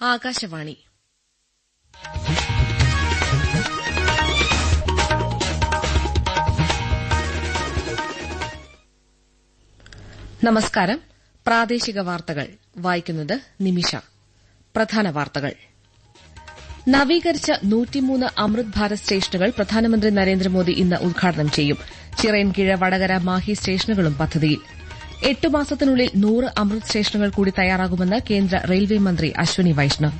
ആകാശവാണി. നമസ്കാരം. പ്രാദേശിക വാർത്തകൾ. വായിക്കുന്നത് നിമിഷ. പ്രധാന വാർത്തകൾ. നവീകരിച്ച നൂറ്റിമൂന്ന് അമൃത് ഭാരത് സ്റ്റേഷനുകൾ പ്രധാനമന്ത്രി നരേന്ദ്രമോദി ഇന്ന് ഉദ്ഘാടനം ചെയ്യും. ചിറയൻകീഴ് വടകര മാഹി സ്റ്റേഷനുകളും പദ്ധതിയിൽ. എട്ട് മാസത്തിനുള്ളിൽ നൂറ് അമൃത് സ്റ്റേഷനുകൾ കൂടി തയ്യാറാകുമെന്ന് കേന്ദ്ര റെയിൽവേ മന്ത്രി അശ്വനി വൈഷ്ണവ്.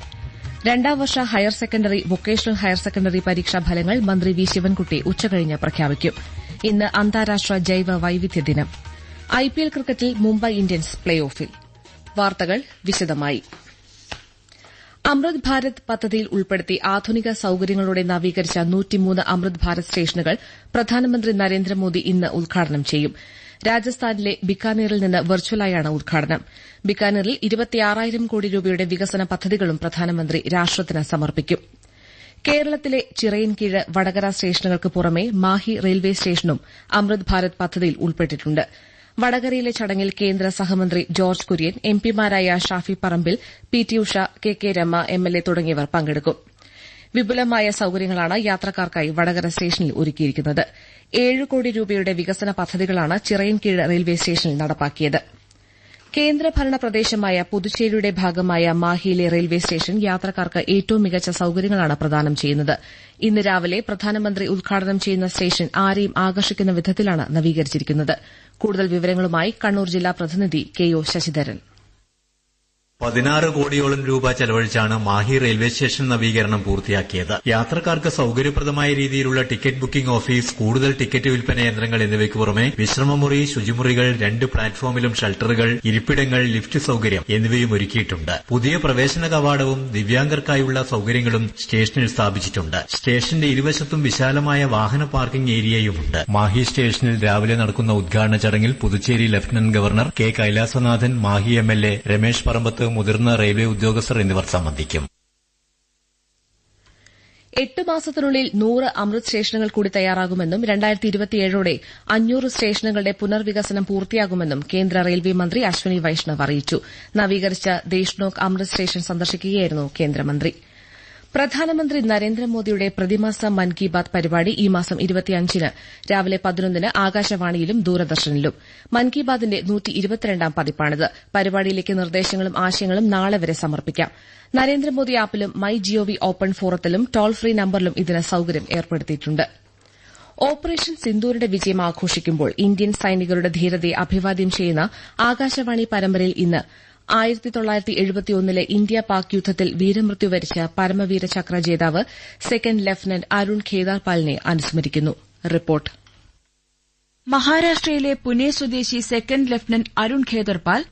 രണ്ടാം വർഷ higher secondary vocational higher secondary പരീക്ഷാ ഫലങ്ങൾ മന്ത്രി വി ശിവൻകുട്ടി ഉച്ചകഴിഞ്ഞ് പ്രഖ്യാപിക്കും. ഇന്ന് അന്താരാഷ്ട്ര ജൈവ വൈവിധ്യ ദിനം. ഐപിഎൽ ക്രിക്കറ്റിൽ മുംബൈ ഇന്ത്യൻസ് പ്ലേ ഓഫിൽ വാർത്തകൾ വിശദമായി. അമൃത് ഭാരത് പദ്ധതിയിൽ ഉൾപ്പെടുത്തി ആധുനിക സൌകര്യങ്ങളോടെ നവീകരിച്ച അമൃത് ഭാരത് സ്റ്റേഷനുകൾ പ്രധാനമന്ത്രി നരേന്ദ്രമോദി ഇന്ന് ഉദ്ഘാടനം ചെയ്യും. രാജസ്ഥാനിലെ ബിക്കാനീറിൽ നിന്ന് വെർച്വലായാണ് ഉദ്ഘാടനം. ബിക്കാനീറിൽ ഇരുപത്തിയാറായിരം കോടി രൂപയുടെ വികസന പദ്ധതികളും പ്രധാനമന്ത്രി രാഷ്ട്രത്തിന് സമർപ്പിക്കും. കേരളത്തിലെ ചിറയൻകീഴ് വടകര സ്റ്റേഷനുകൾക്ക് പുറമെ മാഹി റെയിൽവേ സ്റ്റേഷനും അമൃത് ഭാരത് പദ്ധതിയിൽ ഉൾപ്പെട്ടിട്ടുണ്ട്. വടകരയിലെ ചടങ്ങിൽ കേന്ദ്ര സഹമന്ത്രി George Kurian എംപിമാരായ Shafi Parambil P T Usha K K Rama MLA തുടങ്ങിയവർ പങ്കെടുക്കും. വിപുലമായ സൌകര്യങ്ങളാണ് യാത്രക്കാർക്കായി വടകര സ്റ്റേഷനിൽ ഒരുക്കിയിരിക്കുന്നത്. ഏഴ് കോടി രൂപയുടെ വികസന പദ്ധതികളാണ് ചിറയൻകീഴ് റെയിൽവേ സ്റ്റേഷനിൽ നടപ്പാക്കിയത്. കേന്ദ്രഭരണ പ്രദേശമായ പുതുച്ചേരിയുടെ ഭാഗമായ മാഹിയിലെ റെയിൽവേ സ്റ്റേഷൻ യാത്രക്കാർക്ക് ഏറ്റവും മികച്ച സൌകര്യങ്ങളാണ് പ്രദാനം ചെയ്യുന്നത്. ഇന്ന് രാവിലെ പ്രധാനമന്ത്രി ഉദ്ഘാടനം ചെയ്യുന്ന സ്റ്റേഷൻ ആരെയും ആകർഷിക്കുന്ന വിധത്തിലാണ് നവീകരിച്ചിരിക്കുന്നത്. കൂടുതൽ വിവരങ്ങളുമായി കണ്ണൂർ ജില്ലാ പ്രതിനിധി കെ ഒ ശശിധരൻ. പതിനാറ് കോടിയോളം രൂപ ചെലവഴിച്ചാണ് മാഹി റെയിൽവേ സ്റ്റേഷൻ നവീകരണം പൂർത്തിയാക്കിയത്. യാത്രക്കാർക്ക് സൌകര്യപ്രദമായ രീതിയിലുള്ള ടിക്കറ്റ് ബുക്കിംഗ് ഓഫീസ് കൂടുതൽ ടിക്കറ്റ് വിൽപ്പന യന്ത്രങ്ങൾ എന്നിവയ്ക്ക് പുറമെ വിശ്രമമുറി ശുചിമുറികൾ രണ്ട് പ്ലാറ്റ്ഫോമിലും ഷെൽട്ടറുകൾ ഇരിപ്പിടങ്ങൾ ലിഫ്റ്റ് സൌകര്യം എന്നിവയും ഒരുക്കിയിട്ടുണ്ട്. പുതിയ പ്രവേശന കവാടവും ദിവ്യാംഗർക്കായുള്ള സൌകര്യങ്ങളും സ്റ്റേഷനിൽ സ്ഥാപിച്ചിട്ടുണ്ട്. സ്റ്റേഷന്റെ ഇരുവശത്തും വിശാലമായ വാഹന പാർക്കിംഗ് ഏരിയയുമുണ്ട്. മാഹി സ്റ്റേഷനിൽ രാവിലെ നടക്കുന്ന ഉദ്ഘാടന ചടങ്ങിൽ Puducherry lieutenant governor K Kailasanathan Mahe MLA Ramesh Parambath മുതിർന്ന റെയിൽവേ ഉദ്യോഗസ്ഥർ എന്നിവർ സംബന്ധിക്കും. എട്ട് മാസത്തിനുള്ളിൽ നൂറ് അമൃത് സ്റ്റേഷനുകൾ കൂടി തയ്യാറാകുമെന്നും രണ്ടായിരത്തി ഇരുപത്തിയേഴോടെ അഞ്ഞൂറ് സ്റ്റേഷനുകളുടെ പുനർവികസനം പൂർത്തിയാകുമെന്നും കേന്ദ്ര റെയിൽവേ മന്ത്രി അശ്വനി വൈഷ്ണവ് അറിയിച്ചു. നവീകരിച്ച ദേശ്നോക് അമൃത് സ്റ്റേഷൻ സന്ദർശിക്കുകയായിരുന്നു കേന്ദ്രമന്ത്രി. പ്രധാനമന്ത്രി നരേന്ദ്രമോദിയുടെ പ്രതിമാസ മൻ കി ബാത് പരിപാടി ഈ മാസം ഇരുപത്തിയഞ്ചിന് രാവിലെ പതിനൊന്നിന് ആകാശവാണിയിലും ദൂരദർശനിലും. മൻ കി ബാതിന്റെ പതിപ്പാണിത്. പരിപാടിയിലേക്ക് നിർദ്ദേശങ്ങളും ആശയങ്ങളും നാളെ വരെ സമർപ്പിക്കാം. നരേന്ദ്രമോദി ആപ്പിലും മൈ ജിഒവി ഓപ്പൺ ഫോറത്തിലും ടോൾ ഫ്രീ നമ്പറിലും ഇതിന് സൌകര്യം ഏർപ്പെടുത്തിയിട്ടുണ്ട്. ഓപ്പറേഷൻ സിന്ദൂരിന്റെ വിജയം ആഘോഷിക്കുമ്പോൾ ഇന്ത്യൻ സൈനികരുടെ ധീരതയെ അഭിവാദ്യം ചെയ്യുന്ന ആകാശവാണി പരമ്പരയിൽ ഇന്ന് ആയിരത്തി തൊള്ളായിരത്തി എഴുപത്തിയൊന്നിലെ ഇന്ത്യ പാക് യുദ്ധത്തിൽ വീരമൃത്യു വരിച്ച പരമവീര ചക്ര ജേതാവ് സെക്കൻഡ് ലഫ്റ്റനന്റ് അരുൺ ഖേദാർപാലിനെ അനുസ്മരിക്കുന്നു. റിപ്പോർട്ട്. മഹാരാഷ്ട്രയിലെ പുനെ സ്വദേശി സെക്കൻഡ് ലഫ്റ്റനന്റ് അരുൺ ഖേദർപാൽ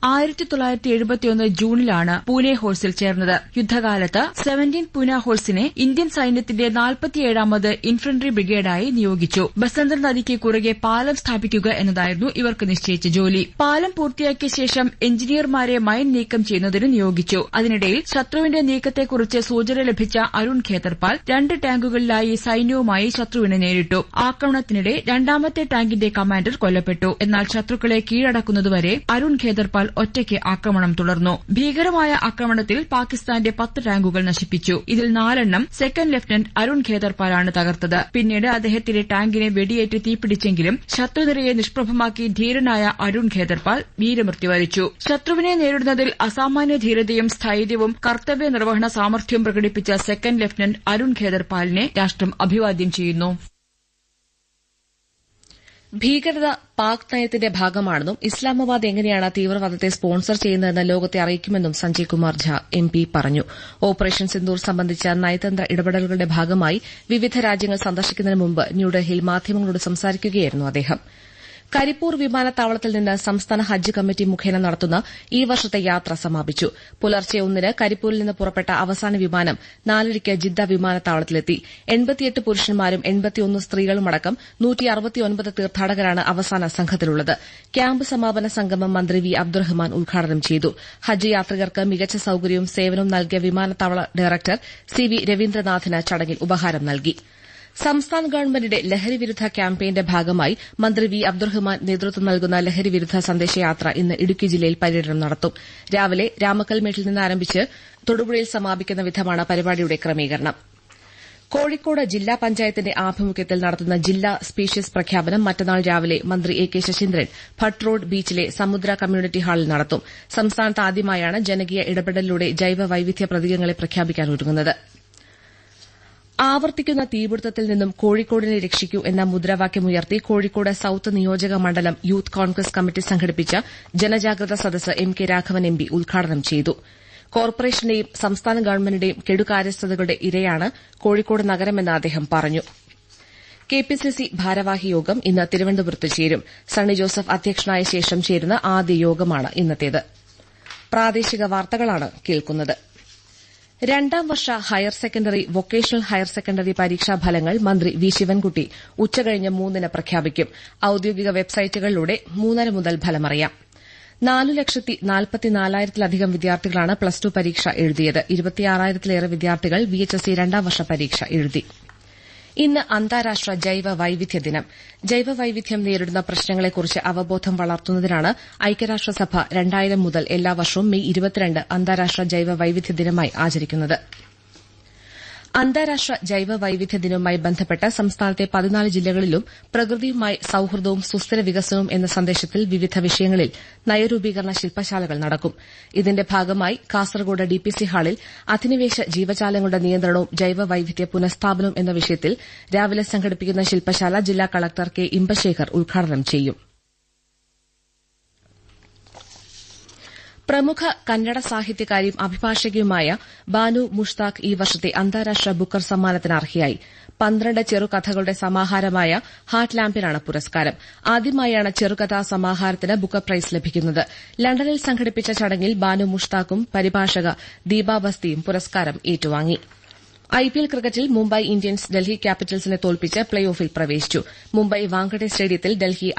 ജൂണിലാണ് പൂനെ ഹോഴ്സിൽ ചേർന്നത്. യുദ്ധകാലത്ത് സെവന്റീൻ പൂന ഹോഴ്സിനെ ഇന്ത്യൻ സൈന്യത്തിന്റെ നാൽപ്പത്തിയേഴാമത് ഇൻഫൻട്രി ബ്രിഗേഡായി നിയോഗിച്ചു. ബസന്തർ നദിക്ക് കുറുകെ പാലം സ്ഥാപിക്കുക എന്നതായിരുന്നു ഇവർക്ക് നിശ്ചയിച്ച ജോലി. പാലം പൂർത്തിയാക്കിയ ശേഷം എഞ്ചിനീയർമാരെ മൈൻ നീക്കം ചെയ്യുന്നതിന് നിയോഗിച്ചു. അതിനിടയിൽ ശത്രുവിന്റെ നീക്കത്തെക്കുറിച്ച് സൂചന ലഭിച്ച അരുൺ ഖേദർപാൽ രണ്ട് ടാങ്കുകളിലായി സൈന്യവുമായി ശത്രുവിനെ നേരിട്ടു. ആക്രമണത്തിനിടെ രണ്ടാമത്തെ ടാങ്കിന്റെ കമാൻഡർ കൊല്ലപ്പെട്ടു. എന്നാൽ ശത്രുക്കളെ കീഴടക്കുന്നതുവരെ അരുൺ ഖേദർപാൽ ഒറ്റയ്ക്ക് ആക്രമണം തുടർന്നു. ഭീകരമായ ആക്രമണത്തിൽ പാകിസ്ഥാന്റെ പത്ത് ടാങ്കുകൾ നശിപ്പിച്ചു. ഇതിൽ നാലെണ്ണം സെക്കൻഡ് ലഫ്റ്റനന്റ് അരുൺ ഖേദർപാലാണ് തകർത്തത്. പിന്നീട് അദ്ദേഹത്തിന്റെ ടാങ്കിനെ വെടിയേറ്റ് തീപിടിച്ചെങ്കിലും ശത്രുനിരയെ നിഷ്പ്രഭമാക്കി ധീരനായ അരുൺ ഖേദർപാൽ വീരമൃത്യു വരിച്ചു. ശത്രുവിനെ നേരിടുന്നതിൽ അസാമാന്യ ധീരതയും സ്ഥൈര്യവും കർത്തവ്യ നിർവഹണ സാമർഥ്യവും പ്രകടിപ്പിച്ച സെക്കൻഡ് ലഫ്റ്റനന്റ് അരുൺ ഖേദർപാലിനെ രാഷ്ട്രം അഭിവാദ്യം ചെയ്യുന്നു. ഭീകരത പാക് നയത്തിന്റെ ഭാഗമാണെന്നും ഇസ്ലാമാബാദ് എങ്ങനെയാണ് തീവ്രവാദത്തെ സ്പോൺസർ ചെയ്യുന്നതെന്ന് ലോകത്തെ അറിയിക്കുമെന്നും സഞ്ജയ് കുമാർ ഝാ എം പി പറഞ്ഞു. ഓപ്പറേഷൻ സിന്ദൂർ സംബന്ധിച്ച നയതന്ത്ര ഇടപെടലുകളുടെ ഭാഗമായി വിവിധ രാജ്യങ്ങൾ സന്ദർശിക്കുന്നതിന് മുമ്പ് ന്യൂഡൽഹിയിൽ മാധ്യമങ്ങളോട് സംസാരിക്കുകയായിരുന്നു അദ്ദേഹം. കരിപ്പൂർ വിമാനത്താവളത്തിൽ നിന്ന് സംസ്ഥാന ഹജ്ജ് കമ്മിറ്റി മുഖേന നടത്തുന്ന ഈ വർഷത്തെ യാത്ര സമാപിച്ചു. പുലർച്ചെ ഒന്നിന് കരിപ്പൂരിൽ നിന്ന് പുറപ്പെട്ട അവസാന വിമാനം നാലരയ്ക്ക് ജിദ്ദ വിമാനത്താവളത്തിലെത്തി. എൺപത്തിയെട്ട് പുരുഷന്മാരും എൺപത്തിയൊന്ന് സ്ത്രീകളുമടക്കം തീർത്ഥാടകരാണ് അവസാന സംഘത്തിലുള്ളത്. ക്യാമ്പ് സമാപന സംഗമം മന്ത്രി വി അബ്ദുറഹ്മാൻ ഉദ്ഘാടനം ചെയ്തു. ഹജ്ജ് യാത്രികർക്ക് മികച്ച സൌകര്യവും സേവനവും നൽകിയ വിമാനത്താവള ഡയറക്ടർ സി വി രവീന്ദ്രനാഥിന് ചടങ്ങിൽ ഉപഹാരം നൽകി. സംസ്ഥാന ഗവൺമെന്റിന്റെ ലഹരിവിരുദ്ധ ക്യാമ്പയിന്റെ ഭാഗമായി മന്ത്രി വി അബ്ദുറഹ്മാൻ നേതൃത്വം നൽകുന്ന ലഹരി വിരുദ്ധ സന്ദേശയാത്ര ഇന്ന് ഇടുക്കി ജില്ലയിൽ പര്യടനം നടത്തും. രാവിലെ രാമക്കൽമേട്ടിൽ നിന്ന് ആരംഭിച്ച് തൊടുപുഴയിൽ സമാപിക്കുന്ന വിധമാണ് പരിപാടിയുടെ ക്രമീകരണം. കോഴിക്കോട് ജില്ലാ പഞ്ചായത്തിന്റെ ആഭിമുഖ്യത്തിൽ നടത്തുന്ന ജില്ലാ സ്പീഷ്യസ് പ്രഖ്യാപനം മറ്റന്നാൾ രാവിലെ മന്ത്രി A K Saseendran Bhatt road ബീച്ചിലെ സമുദ്ര കമ്മ്യൂണിറ്റി ഹാളിൽ നടത്തും. സംസ്ഥാനത്ത് ആദ്യമായാണ് ജനകീയ ഇടപെടലിലൂടെ ജൈവ വൈവിധ്യ പ്രതീകങ്ങളെ പ്രഖ്യാപിക്കാൻ ഒരുങ്ങുന്നത്. ആവർത്തിക്കുന്ന തീപിടുത്തത്തിൽ നിന്നും കോഴിക്കോടിനെ രക്ഷിക്കൂ എന്ന മുദ്രാവാക്യമുയർത്തി കോഴിക്കോട് സൌത്ത് നിയോജക മണ്ഡലം യൂത്ത് കോൺഗ്രസ് കമ്മിറ്റി സംഘടിപ്പിച്ച ജനജാഗ്രത സദസ്സ് M K Raghavan M P ഉദ്ഘാടനം ചെയ്തു. കോർപ്പറേഷന്റെയും സംസ്ഥാന ഗവൺമെന്റിന്റെയും കെടുകാര്യസ്ഥതകളുടെ ഇരയാണ് കോഴിക്കോട് നഗരമെന്ന് അദ്ദേഹം പറഞ്ഞു. കെപിസിസി ഭാരവാഹി യോഗം ഇന്ന് തിരുവനന്തപുരത്ത് ചേരും. സണ്ണി ജോസഫ് അധ്യക്ഷനായ ശേഷം ചേരുന്ന ആദ്യ യോഗമാണ് ഇന്നത്തേത്. പ്രാദേശിക വാർത്തകളാണ് കേൾക്കുന്നത്. രണ്ടാം വർഷ higher secondary vocational higher secondary പരീക്ഷാ ഫലങ്ങൾ മന്ത്രി വി. ശിവൻകുട്ടി ഉച്ചകഴിഞ്ഞ് മൂന്നിന് പ്രഖ്യാപിക്കും. ഔദ്യോഗിക വെബ്സൈറ്റുകളിലൂടെ മൂന്നര മുതൽ ഫലമറിയാം. നാലു ലക്ഷത്തി നാൽപ്പത്തിനാലായിരത്തിലധികം വിദ്യാർത്ഥികളാണ് പ്ലസ് ടു പരീക്ഷ എഴുതിയത്. ഇരുപത്തിയാറായിരത്തിലേറെ വിദ്യാർത്ഥികൾ വിഎച്ച്എസ്സി രണ്ടാം വർഷ പരീക്ഷ എഴുതി. ഇന്ന് അന്താരാഷ്ട്ര ജൈവ വൈവിധ്യ ദിനം. ജൈവ വൈവിധ്യം നേരിടുന്ന പ്രശ്നങ്ങളെക്കുറിച്ച് അവബോധം വളർത്തുന്നതിനാണ് ഐക്യരാഷ്ട്രസഭ രണ്ടായിരം മുതൽ എല്ലാ വർഷവും മെയ് അന്താരാഷ്ട്ര ജൈവ വൈവിധ്യ ദിനമായി ആചരിക്കുന്നത്. അന്താരാഷ്ട്ര ജൈവ വൈവിധ്യ ദിനവുമായി ബന്ധപ്പെട്ട് സംസ്ഥാനത്തെ പതിനാല് ജില്ലകളിലും പ്രകൃതിയുമായി സൌഹൃദവും സുസ്ഥിര വികസനവും എന്ന സന്ദേശത്തിൽ വിവിധ വിഷയങ്ങളിൽ നയരൂപീകരണ ശില്പശാലകൾ നടക്കും. ഇതിന്റെ ഭാഗമായി കാസർഗോഡ് ഡിപിസി ഹാളിൽ അധിനിവേശ ജീവജാലങ്ങളുടെ നിയന്ത്രണവും ജൈവ വൈവിധ്യ പുനഃസ്ഥാപനവും എന്ന വിഷയത്തിൽ രാവിലെ സംഘടിപ്പിക്കുന്ന ശില്പശാല ജില്ലാ കളക്ടർ കെ ഇമ്പശേഖർ ഉദ്ഘാടനം ചെയ്യും. പ്രമുഖ കന്നഡ സാഹിത്യകാരിയും അഭിഭാഷകയുമായ ബാനു മുഷ്താഖ് ഈ വർഷത്തെ അന്താരാഷ്ട്ര ബുക്കർ സമ്മാനത്തിന് അർഹയായി പന്ത്രണ്ട് ചെറുകഥകളുടെ സമാഹാരമായ ഹാർട്ട് ലാമ്പിനാണ് പുരസ്കാരം. ആദ്യമായാണ് ചെറുകഥാ സമാഹാരത്തിന് ബുക്കർ പ്രൈസ് ലഭിക്കുന്നത്. ലണ്ടനിൽ സംഘടിപ്പിച്ച ചടങ്ങിൽ ബാനു മുഷ്താഖും പരിഭാഷക ദീപാ ബസ്തിയും പുരസ്കാരം ഏറ്റുവാങ്ങി. ഐപിഎൽ ക്രിക്കറ്റിൽ മുംബൈ ഇന്ത്യൻസ് ഡൽഹി ക്യാപിറ്റൽസിനെ തോൽപ്പിച്ച് പ്ലേ ഓഫിൽ പ്രവേശിച്ചു. മുംബൈ വാങ്കഡെ സ്റ്റേഡിയത്തിൽ ഡൽഹി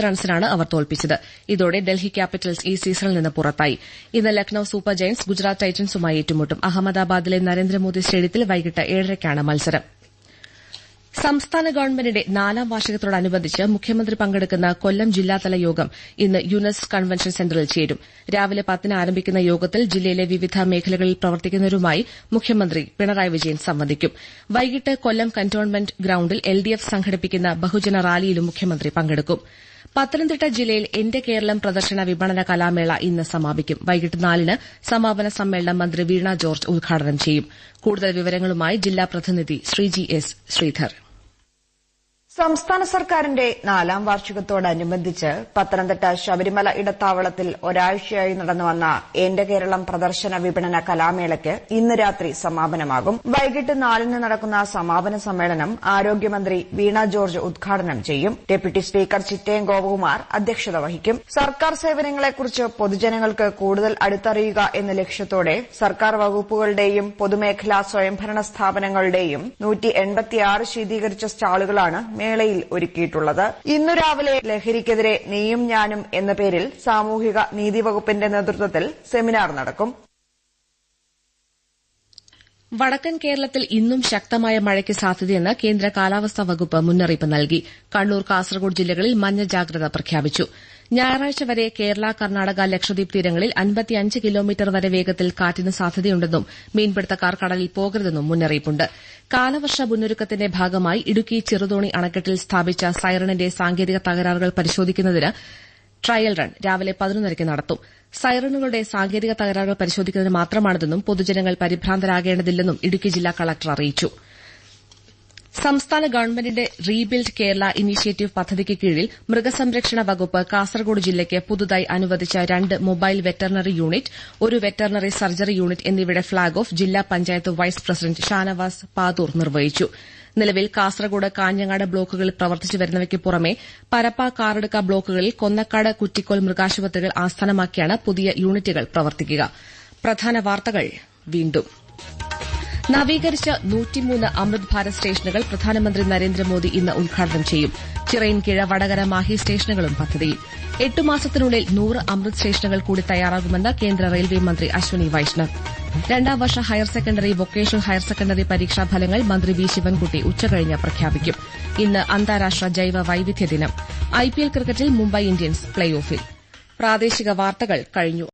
റൺസിനാണ് അവർ തോൽപ്പിച്ചത്. ഇതോടെ ഡൽഹി ക്യാപിറ്റൽസ് ഈ സീസണിൽ നിന്ന് പുറത്തായി. ഇന്ന് ലക്നൌ സൂപ്പർ ജയന്റ്സ് ഗുജറാത്ത് ടൈറ്റൻസുമായി ഏറ്റുമുട്ടും. അഹമ്മദാബാദിലെ നരേന്ദ്രമോദി സ്റ്റേഡിയത്തിൽ വൈകിട്ട് ഏഴരയ്ക്കാണ് മത്സരം. സംസ്ഥാന ഗവൺമെന്റിന്റെ നാലാം വാർഷികത്തോടനുബന്ധിച്ച് മുഖ്യമന്ത്രി പങ്കെടുക്കുന്ന കൊല്ലം ജില്ലാതല യോഗം ഇന്ന് യുനെസ് കൺവെൻഷൻ സെന്ററിൽ ചേരും. രാവിലെ പത്തിന് ആരംഭിക്കുന്ന യോഗത്തിൽ ജില്ലയിലെ വിവിധ മേഖലകളിൽ പ്രവർത്തിക്കുന്നവരുമായി മുഖ്യമന്ത്രി പിണറായി വിജയൻ സംവദിക്കും. വൈകിട്ട് കൊല്ലം കന്റോൺമെന്റ് ഗ്രൌണ്ടിൽ എൽഡിഎഫ് സംഘടിപ്പിക്കുന്ന ബഹുജന റാലിയിലും മുഖ്യമന്ത്രി പങ്കെടുക്കും. പത്തനംതിട്ട ജില്ലയിൽ എന്റെ കേരളം പ്രദർശന വിപണന കലാമേള ഇന്ന് സമാപിക്കും. വൈകിട്ട് നാലിന് സമാപന സമ്മേളനം മന്ത്രി വീണ ജോർജ് ഉദ്ഘാടനം ചെയ്യും. കൂടുതൽ വിവരങ്ങളുമായി ജില്ലാ പ്രതിനിധി ശ്രീജി എസ് ശ്രീധർ. സംസ്ഥാന സർക്കാരിന്റെ നാലാം വാർഷികത്തോടനുബന്ധിച്ച് പത്തനംതിട്ട ശബരിമല ഇടത്താവളത്തിൽ ഒരാഴ്ചയായി നടന്നുവന്ന എന്റെ കേരളം പ്രദർശന വിപണന കലാമേളയ്ക്ക് ഇന്ന് രാത്രി സമാപനമാകും. വൈകിട്ട് നാലിന് നടക്കുന്ന സമാപന സമ്മേളനം ആരോഗ്യമന്ത്രി വീണ ജോർജ് ഉദ്ഘാടനം ചെയ്യും. ഡെപ്യൂട്ടി സ്പീക്കർ ചിറ്റയം ഗോപകുമാർ അധ്യക്ഷത വഹിക്കും. സർക്കാർ സേവനങ്ങളെക്കുറിച്ച് പൊതുജനങ്ങൾക്ക് കൂടുതൽ അടുത്തറിയുക എന്ന ലക്ഷ്യത്തോടെ സർക്കാർ വകുപ്പുകളുടെയും പൊതുമേഖലാ സ്വയംഭരണ സ്ഥാപനങ്ങളുടെയും ശീതീകരിച്ച സ്റ്റാളുകളാണ് മേളയിൽ ഒരുക്കിയിട്ടുള്ളത്. ഇന്നു രാവിലെ ലഹരിക്കെതിരെ നീയും ഞാനും എന്ന പേരിൽ സാമൂഹിക നീതി വകുപ്പിന്റെ നേതൃത്വത്തിൽ സെമിനാർ നടക്കും. വടക്കൻ കേരളത്തിൽ ഇന്നും ശക്തമായ മഴയ്ക്ക് സാധ്യതയെന്ന് കേന്ദ്ര കാലാവസ്ഥാ വകുപ്പ് മുന്നറിയിപ്പ് നൽകി. കണ്ണൂർ കാസർഗോഡ് ജില്ലകളിൽ മഞ്ഞ ജാഗ്രത പ്രഖ്യാപിച്ചു. ഞായറാഴ്ച വരെ കേരള കർണാടക ലക്ഷദ്വീപ് തീരങ്ങളിൽ അൻപത്തിയഞ്ച് കിലോമീറ്റർ വരെ വേഗത്തിൽ കാറ്റിന് സാധ്യതയുണ്ടെന്നും മീൻപിടുത്തക്കാർ കടലിൽ പോകരുതെന്നും മുന്നറിയിപ്പുണ്ട്. കാലവർഷ മുന്നൊരുക്കത്തിന്റെ ഭാഗമായി ഇടുക്കി ചെറുതോണി അണക്കെട്ടിൽ സ്ഥാപിച്ച സൈറണിന്റെ സാങ്കേതിക തകരാറുകൾ പരിശോധിക്കുന്നതിന് ട്രയൽ റൺ രാവിലെ പതിനൊന്നരയ്ക്ക് നടത്തും. സൈറണുകളുടെ സാങ്കേതിക തകരാറുകൾ പരിശോധിക്കുന്നതിന് മാത്രമാണിതെന്നും പൊതുജനങ്ങൾ പരിഭ്രാന്തരാകേണ്ടതില്ലെന്നും ഇടുക്കി ജില്ലാ കളക്ടർ അറിയിച്ചു. സംസ്ഥാന ഗവൺമെന്റിന്റെ റീബിൽഡ് കേരള ഇനീഷ്യേറ്റീവ് പദ്ധതിക്ക് കീഴിൽ മൃഗസംരക്ഷണ വകുപ്പ് കാസർഗോഡ് ജില്ലയ്ക്ക് പുതുതായി അനുവദിച്ച രണ്ട് മൊബൈൽ വെറ്ററിനറി യൂണിറ്റ് ഒരു വെറ്ററിനറി സർജറി യൂണിറ്റ് എന്നിവയുടെ ഫ്ളാഗ് ഓഫ് ജില്ലാ പഞ്ചായത്ത് വൈസ് പ്രസിഡന്റ് ഷാനവാസ് പാതൂർ നിർവഹിച്ചു. നിലവിൽ കാസർഗോഡ് കാഞ്ഞങ്ങാട് ബ്ലോക്കുകളിൽ പ്രവർത്തിച്ചു വരുന്നവയ്ക്ക് പുറമെ പരപ്പ കാറടുക്ക ബ്ലോക്കുകളിൽ കൊന്നക്കാട് കുറ്റിക്കോൽ മൃഗാശുപത്രികൾ ആസ്ഥാനമാക്കിയാണ് പുതിയ യൂണിറ്റുകൾ പ്രവർത്തിക്കുക. നവീകരിച്ച നൂറ്റിമൂന്ന് അമൃത് ഭാരത് സ്റ്റേഷനുകൾ പ്രധാനമന്ത്രി നരേന്ദ്രമോദി ഇന്ന് ഉദ്ഘാടനം ചെയ്യും. ചിറയിൻകീഴ വടകര മാഹി സ്റ്റേഷനുകളും പദ്ധതിയിൽ എട്ട് മാസത്തിനുള്ളിൽ നൂറ് അമൃത് സ്റ്റേഷനുകൾ കൂടി തയ്യാറാകുമെന്ന് കേന്ദ്ര റെയിൽവേ മന്ത്രി അശ്വനി വൈഷ്ണവ്. രണ്ടാം വർഷ higher secondary vocational higher secondary പരീക്ഷാ ഫലങ്ങൾ മന്ത്രി വി ശിവൻകുട്ടി ഉച്ചകഴിഞ്ഞ് പ്രഖ്യാപിക്കും. ഇന്ന് അന്താരാഷ്ട്ര ജൈവ വൈവിധ്യ ദിനം. ഐപിഎൽ ക്രിക്കറ്റിൽ മുംബൈ ഇന്ത്യൻസ് പ്ലേ ഓഫിൽ. പ്രാദേശിക വാർത്തകൾ കഴിഞ്ഞു.